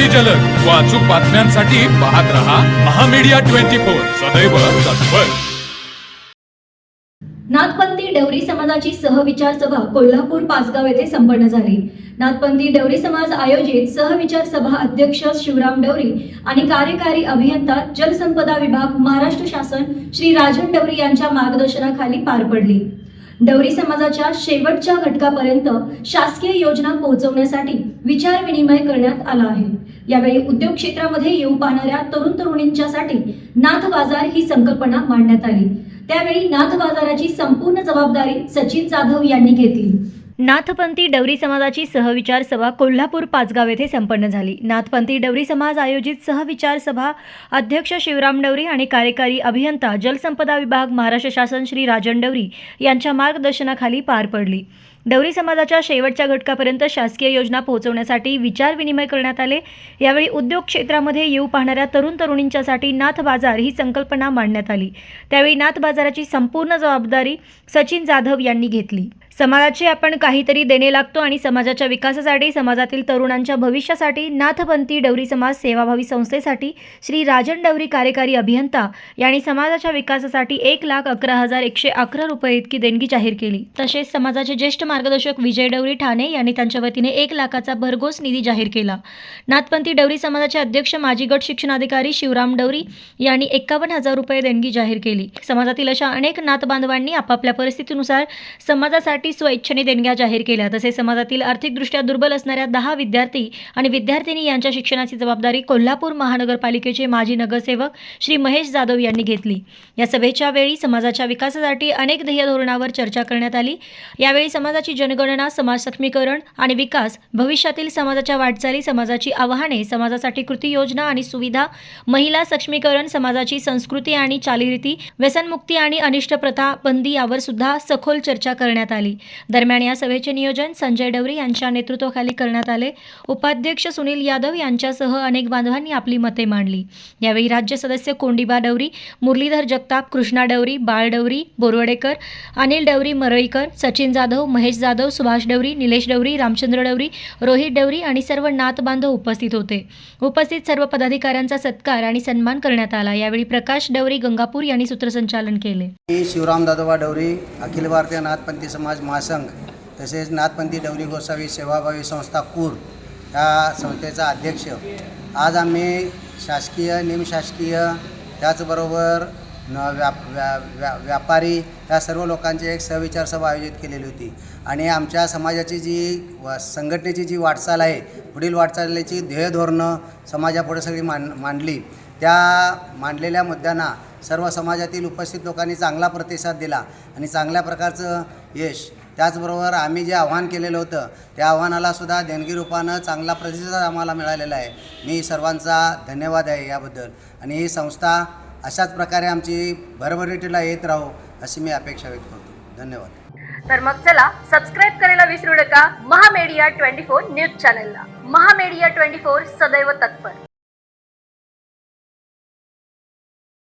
अगदी जलद. व अचूक बातम्यांसाठी पाहत रहा महामीडिया ट्वेंटी फोर. सदैव तत्पर. नाथपंथी डवरी समाजाची सहविचार सभा कोल्हापूर पाचगाव येथे संपन्न झाली. नाथपंथी डवरी समाज आयोजित सहविचार सभा अध्यक्ष शिवराम डवरी आणि कार्यकारी अभियंता जलसंपदा विभाग महाराष्ट्र शासन श्री राजन डवरी यांच्या मार्गदर्शनाखाली पार पडली. डवरी समाजाच्या शेवटच्या घटकापर्यंत शासकीय योजना पोहोचवण्यासाठी विचार विनिमय करण्यात आला आहे. यावेळी उद्योग क्षेत्रामध्ये येऊ पाहणाऱ्या तरुण तरुणींच्यासाठी नाथ बाजार ही संकल्पना मांडण्यात आली. त्यावेळी नाथ बाजाराची संपूर्ण जबाबदारी सचिन जाधव यांनी घेतली. नाथपंथी डवरी समाजाची सहविचार सभा कोल्हापूर पाचगाव येथे संपन्न झाली. नाथपंथी डवरी समाज आयोजित सहविचार सभा अध्यक्ष शिवराम डवरी आणि कार्यकारी अभियंता जलसंपदा विभाग महाराष्ट्र शासन श्री राजन डवरी यांच्या मार्गदर्शनाखाली पार पडली. डवरी समाजाच्या शेवटच्या घटकापर्यंत शासकीय योजना पोहोचवण्यासाठी विचार विनिमय करण्यात आले. यावेळी उद्योग क्षेत्रामध्ये येऊ पाहणाऱ्या तरुण तरुणींच्यासाठी नाथ बाजार ही संकल्पना मांडण्यात आली. त्यावेळी नाथ बाजाराची संपूर्ण जबाबदारी सचिन जाधव यांनी घेतली. समाजाचे आपण काहीतरी देणे लागतो आणि समाजाच्या विकासासाठी समाजातील तरुणांच्या भविष्यासाठी नाथपंथी डवरी समाज सेवाभावी संस्थेसाठी श्री राजन डवरी कार्यकारी अभियंता यांनी समाजाच्या विकासासाठी एक लाख अकरा हजार एकशे अकरा रुपये इतकी देणगी जाहीर केली. तसेच समाजाचे ज्येष्ठ मार्गदर्शक विजय डवरी ठाणे यांनी त्यांच्या वतीने एक लाखाचा भरघोस निधी जाहीर केला. नाथपंथी डवरी समाजाचे अध्यक्ष माजी गट शिक्षणाधिकारी शिवराम डवरी यांनी एक्कावन्न हजार रुपये देणगी जाहीर केली. समाजातील अशा अनेक नाथ बांधवांनी आपापल्या परिस्थितीनुसार समाजासाठी स्वइच्छेने देणग्या जाहीर केल्या. तसेच समाजातील आर्थिकदृष्ट्या दुर्बल असणाऱ्या दहा विद्यार्थी आणि विद्यार्थिनी यांच्या शिक्षणाची जबाबदारी कोल्हापूर महानगरपालिकेचे माजी नगरसेवक श्री महेश जाधव यांनी घेतली. या सभेच्या वेळी समाजाच्या विकासासाठी अनेक ध्येय धोरणावर चर्चा करण्यात आली. यावेळी समाजाची जनगणना समाज सक्षमीकरण आणि विकास भविष्यातील समाजाच्या वाटचाली समाजाची आव्हाने समाजासाठी कृती योजना आणि सुविधा महिला सक्षमीकरण समाजाची संस्कृती आणि चालीरीती व्यसनमुक्ती आणि अनिष्ट प्रथा बंदी यावर सुद्धा सखोल चर्चा करण्यात आली. दरम्यान या सभेचे नियोजन संजय डवरी यांच्या नेतृत्वाखाली करण्यात आले. उपाध्यक्ष सुनील यादव यांच्यासह अनेक बांधवांनी आपली मते मांडली. यावेळी राज्य सदस्य कोंडिबा डवरी मुरलीधर जगताप कृष्णा डवरी बाळ डवरी बोरवडेकर अनिल डवरी मरळीकर सचिन जाधव महेश जाधव सुभाष डवरी निलेश डवरी रामचंद्र डवरी रोहित डवरी आणि सर्व नाथ बांधव उपस्थित होते. उपस्थित सर्व पदाधिकाऱ्यांचा सत्कार आणि सन्मान करण्यात आला. यावेळी प्रकाश डवरी गंगापूर यांनी सूत्रसंचालन केले. मी शिवराम दादोबा डवरी अखिल भारतीय नाथपंथी समाज महासंघ तसेच नाथपंथी डवरी गोसावी सेवाभावी संस्था कूर या संस्थेचा अध्यक्ष. आज आम्ही शासकीय निमशासकीय त्याचबरोबर न व्याप व्या व्या व्यापारी या सर्व लोकांची एक सविचार सभा आयोजित केलेली होती. आणि आमच्या समाजाची जी वा संघटनेची जी वाटचाल आहे पुढील वाटचालीची ध्येय धोरणं समाजापुढे सगळी मान मांडली. त्या मांडलेल्या मुद्द्यांना सर्व समाजातील उपस्थित लोकांनी चांगला प्रतिसाद दिला आणि चांगल्या प्रकारचं यश. त्याचबरोबर आम्ही जे आव्हान केलेलं होतं त्या आव्हानालासुद्धा देणगी रूपानं चांगला प्रतिसाद आम्हाला मिळालेला आहे. मी सर्वांचा धन्यवाद आहे याबद्दल. आणि ही संस्था अशाच प्रकारे आमची भरभराटीला येत राहू अशी मी अपेक्षा व्यक्त करतो. धन्यवाद. तर मग चला सबस्क्राईब करायला विसरू नका. महामेडिया ट्वेंटी फोर न्यूज चॅनलला. महामेडिया ट्वेंटी फोर सदैव तत्पर.